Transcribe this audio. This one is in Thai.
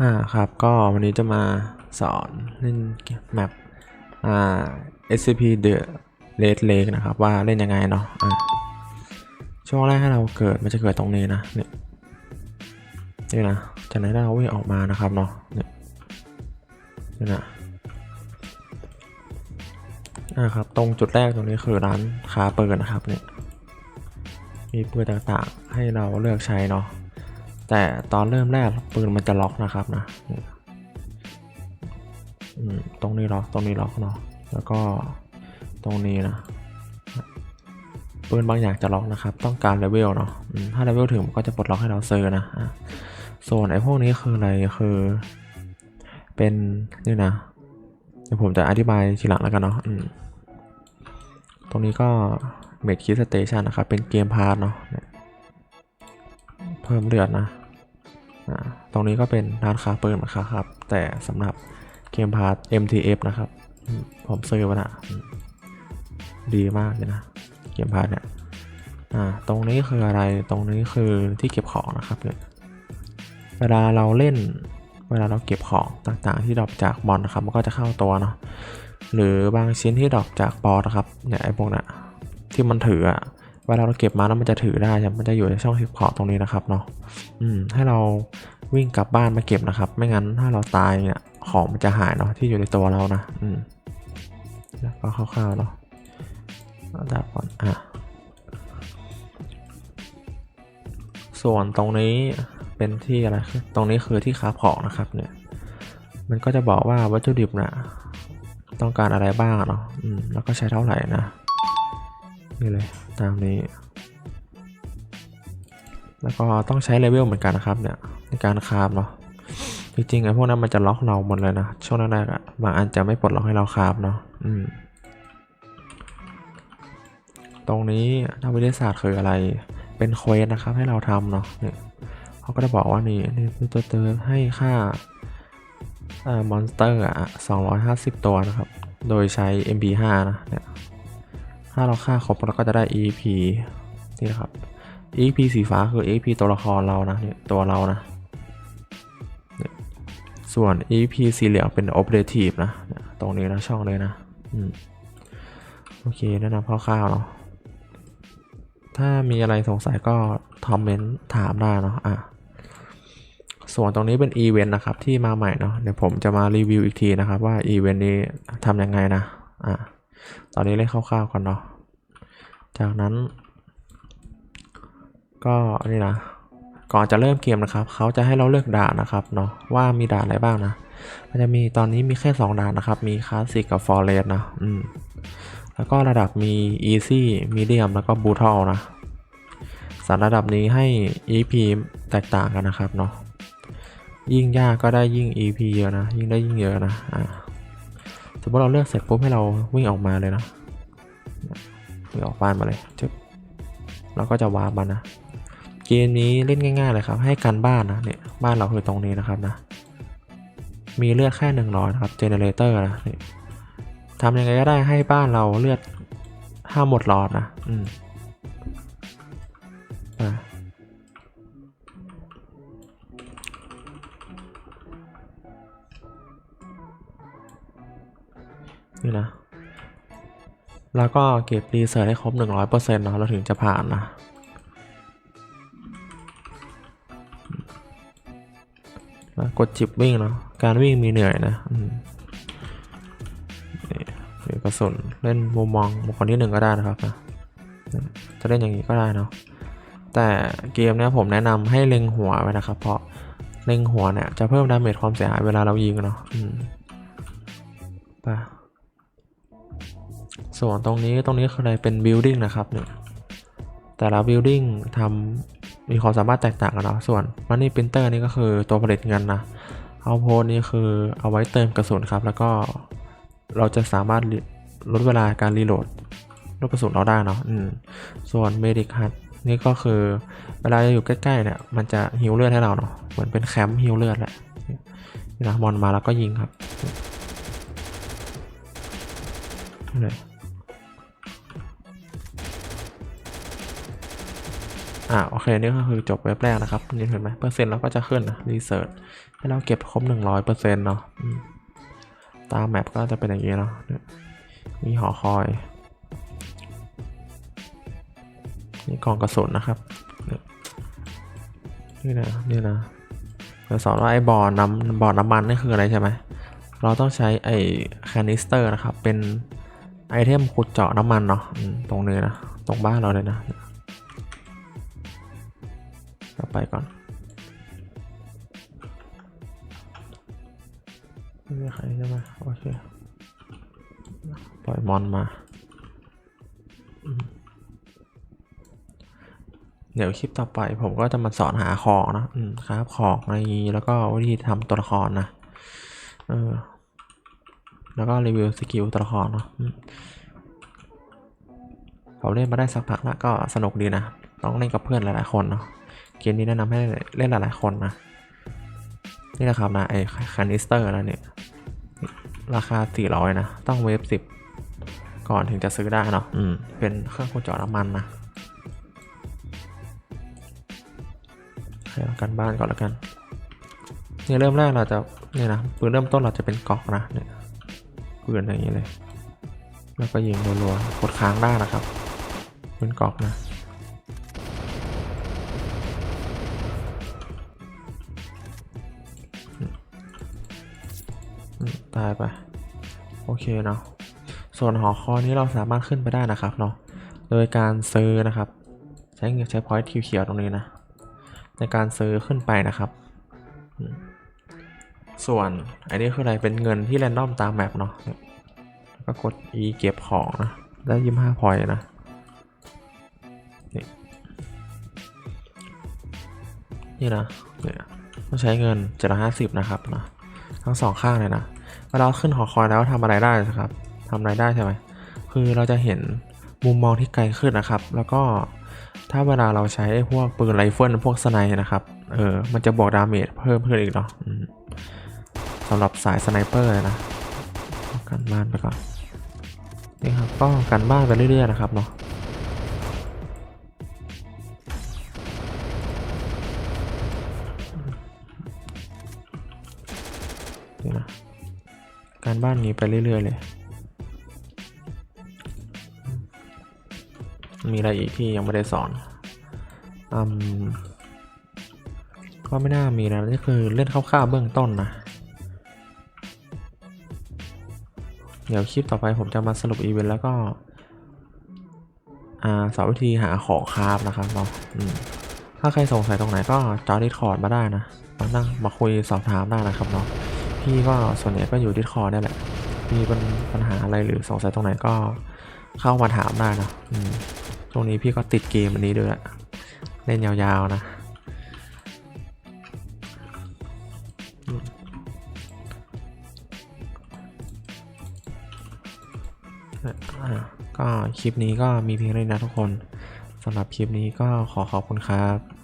อ่าครับก็วันนี้จะมาสอนเล่นแมปอ่า SCP The Red Lake นะครับ ว่าเล่นยังไงเนาะอ่าช่วงแรกให้เราเกิดมันจะเกิดตรงนี้นะเนี่ยนี่นะจากนั้นเราวิ่งออกมานะครับเนาะเนี่ยนี่นะอ่าครับตรงจุดแรกตรงนี้คือร้านค้าปืนนะครับเนี่ยมีปืนต่างๆให้เราเลือกใช้เนาะ แต่ตอนเริ่มแรกปืนมันจะล็อกนะครับนะตรงนี้ล็อกตรงนี้ล็อกเนาะแล้วก็ตรงนี้นะปืนบางอย่างจะล็อกนะครับ ต้องการเลเวลเนาะถ้าเลเวลถึงก็จะปลดล็อกให้เราซื้อนะส่วนไอ้พวกนี้คืออะไรคือเป็นนี่นะเดี๋ยวผมจะอธิบายทีหลังแล้วกันเนาะตรงนี้ก็เมดคิสเตชันนะครับ เป็นเกมพาร์ทเนาะเพิ่มเลือดนะ ตรงนี้ก็เป็นร้านค้าปืนนะครับ แต่สำหรับเกมพาร์ท MTF นะครับ ผมซื้อมานะดีมากเลยนะ เกมพาร์ทเนี่ยตรงนี้คืออะไรตรงนี้คือที่เก็บของนะครับเนี่ยเวลาเราเล่นเวลาเราเก็บของต่างๆ ที่ดรอปจากมอนนะครับมันก็จะเข้าตัวเนาะหรือบางชิ้นที่ดรอปจากบอสนะครับเนี่ยไอ้พวกเนี้ยที่มันถืออะ เวลาเราเก็บมาแล้วมันจะถือได้ใช่ไหมมันจะอยู่ในช่องเก็บของตรงนี้นะครับเนาะอืมให้เราวิ่งกลับบ้านมาเก็บนะครับ ไม่งั้นถ้าเราตายเนี่ยของมันจะหายเนาะที่อยู่ในตัวเรานะอืมแล้วก็คร่าวๆเนาะเอาดาบก่อนอะส่วนตรงนี้เป็นที่อะไรตรงนี้คือที่ค้าของนะครับเนี่ย มันก็จะบอกว่าวัตถุดิบนะต้องการอะไรบ้างเนาะอืมแล้วก็ใช้เท่าไหร่นะ นี่เลยตามนี้ แล้วก็ต้องใช้เลเวลเหมือนกันนะครับเนี่ยในการคาบเนาะจริงๆไอ้พวกนั้นมันจะล็อกเราหมดเลยนะช่วงแรกๆอะบางอันจะไม่ปลดล็อกให้เราคาบเนาะอืมตรงนี้นักวิทยาศาสตร์คืออะไรเป็นเควสนะครับให้เราทำเนาะเนี่ยเขาก็จะบอกว่านี่นี่คือตัวเติมให้ค่าเอ่อมอนสเตอร์อะ250 ตัวนะครับ โดยใช้ MP5 นะเนี่ยาเราฆ่าครบเราก็จะได้ EP นี่นะครับ EP สีฟ้าคือ EP ตัวละครเรานะเนี่ยตัวเรานะ ส่วน EP สีเหลืองเป็น Operative นะ ตรงนี้นะช่องเลยนะอืมโอเคแนะนำคร่าวๆเนาะถ้ามีอะไรสงสัยก็คอมเมนต์ถามได้เนาะอะส่วนตรงนี้เป็นอีเวนต์นะครับที่มาใหม่เนาะเดี๋ยวผมจะมารีวิวอีกทีนะครับว่าอีเวนต์นี้ทำยังไงนะอะ ตอนนี้เล่นคร่าวๆก่อนเนาะ จากนั้น ก็นี่นะ ก่อนจะเริ่มเกมนะครับ เขาจะให้เราเลือกด่านนะครับเนาะว่ามีด่านอะไรบ้างนะ มันจะมีตอนนี้มีแค่ 2 ด่านนะครับ มีคลาสสิกกับฟอร์เรสนะ อืม แล้วก็ระดับมี easy medium แล้วก็ brutal นะสามระดับนี้ให้ EP แตกต่างกันนะครับเนาะยิ่งยากก็ได้ยิ่ง EP เยอะนะ ยิ่งได้ยิ่งเยอะนะ อ่า สมมติเราเลือกเสร็จปุ๊บให้เราวิ่งออกมาเลยนะวิ่งออกบ้านมาเลยจึ๊บเราก็จะวาร์ปมานะ เกมนี้เล่นง่ายๆเลยครับ ให้กันบ้านนะเนี่ยบ้านเราคือตรงนี้นะครับนะ มีเลือดแค่หนึ่งร้อยนะครับเจเนเรเตอร์นะทำยังไงก็ได้ให้บ้านเราเลือดห้าหมดหลอดนะ อืมอ่ะนี่นะ แล้วก็เก็บรีเสิร์ชให้ครบ 100%เนาะเราถึงจะผ่านนะกดจิบวิ่งเนาะการวิ่งมีเหนื่อยนะนี่กระสุนเล่นมุมมองบุคคลที่หนึ่งก็ได้นะครับนะจะเล่นอย่างนี้ก็ได้เนาะแต่เกมเนี้ยผมแนะนำให้เล็งหัวไว้นะครับ เพราะเล็งหัวเนี่ยจะเพิ่มดาเมจความเสียหายเวลาเรายิงเนาะอืมไป ส่วนตรงนี้ตรงนี้คืออะไรเป็น building นะครับเนี่ยแต่ละ building ทำมีความสามารถแตกต่างกันเนาะส่วน money printer นี่ก็คือตัวผลิตเงินนะเอาโพนี่คือเอาไว้เติมกระสุนครับ แล้วก็เราจะสามารถลดเวลาการรีโหลดลูกกระสุนเราได้เนาะอืมส่วน medic hut นี่ก็คือเวลาอยู่ใกล้ๆเนี่ยมันจะฮิวเลือดให้เราเนาะเหมือนเป็นแคมป์ฮิวเลือดแหละนี่นะมอนมาแล้วก็ยิงครับ นี่เลยอ่าโอเคนี่ก็คือจบเว็บแรกนะครับนี่เห็นไหมเปอร์เซ็นต์เราก็จะขึ้นนะรีเสิร์ชให้เราเก็บครบหนึ่งร้อยเปอร์เซ็นต์เนาะตามแมปก็จะเป็นอย่างนี้เนาะมีหอคอยนี่กล่องกระสุนนะครับเนี่ยนี่นะนี่นะเดี๋ยวสอนว่าไอ้บ่อน้ำบ่อน้ำมันนี่คืออะไรใช่ไหมเราต้องใช้ไอ้แคนิสเตอร์นะครับเป็น ไอเทมขุดเจาะน้ำมันเนาะตรงนี้นะ ตรงบ้านเราเลยนะเราไปก่อนไม่มีใครใช่ไหมโอเค ปล่อยมอนมา เดี๋ยวคลิปต่อไปผมก็จะมาสอนหาของนะครับ ของอะไรนี้แล้วก็วิธีทำตัวละครนะ เออ แล้วก็รีวิวสกิลตัวละครเนาะอืมผมเล่นมาได้สักพักแล้วก็สนุกดีนะ ต้องเล่นกับเพื่อนหลายๆคนเนาะ เกมนี้แนะนำให้เล่นหลายๆคนนะ นี่นะครับนะไอ้คานิสเตอร์นะเนี่ย ราคา 400 นะ ต้องเวฟ 10 ก่อนถึงจะซื้อได้เนาะ อืม เป็นเครื่องขุดเจาะน้ำมันนะให้กันบ้านก่อนแล้วกัน เนี่ยเริ่มแรกเราจะเนี่ยนะปืนเริ่มต้นเราจะเป็นกอกนะเนี่ย เปื่อนอย่างนี้เลย แล้วก็ยิงรัวๆกดค้างได้นะครับเปืนกอกนะตายไปโอเคเนาะส่วนหอคอยนี้เราสามารถขึ้นไปได้นะครับเนาะโดยการซื้อนะครับ ใช้เงินใช้พอยต์เขียวๆตรงนี้นะ ในการซื้อขึ้นไปนะครับอื ส่วนอันนี้คืออะไรเป็นเงินที่แรนดอมตามแมปเนาะก็กด e เก็บของนะได้ยี่ห้าพอยนะนี่นี่นะเนี่ยต้องใช้เงินเจ็ดร้อยห้าสิบนะครับนะทั้งสองข้างเลยนะเวลาเราขึ้นหอคอยแล้วทำอะไรได้นะครับทำอะไรได้ใช่ไหมคือเราจะเห็นมุมมองที่ไกลขึ้นนะครับ แล้วก็ถ้าเวลาเราใช้พวกปืนไรเฟิลพวกสไนนะครับ เออ มันจะบอกดาเมจเพิ่มขึ้นอีกเนาะ สำหรับสายสไนเปอร์เลยนะกันบ้านไปก่อนนี่ครับก็กันบ้านไปเรื่อยๆนะครับเนาะนี่นะการบ้านนี้ไปเรื่อยๆเลย มีอะไรอีกที่ยังไม่ได้สอนอืมก็ไม่น่ามีนะนี่คือเล่นคร่าวๆเบื้องต้นนะ เดี๋ยวคลิปต่อไปผมจะมาสรุปอีเวนต์แล้วก็ อ่าสอนวิธีหาของคราฟนะครับเนาะถ้าใครสงสัยตรงไหนก็จอดิสคอร์ดมาได้นะมานั่งมาคุยสอบถามได้นะครับเนาะพี่ก็ส่วนใหญ่ก็อยู่ดิสคอร์ดนี่แหละ มีปัญหาอะไรหรือสงสัยตรงไหนก็เข้ามาถามได้นะตรงนี้พี่ก็ติดเกมอันนี้ด้วยแหละเล่นยาวๆนะ ก็คลิปนี้ก็มีเพียงเท่านี้นะทุกคนสำหรับคลิปนี้ก็ขอขอบคุณครับ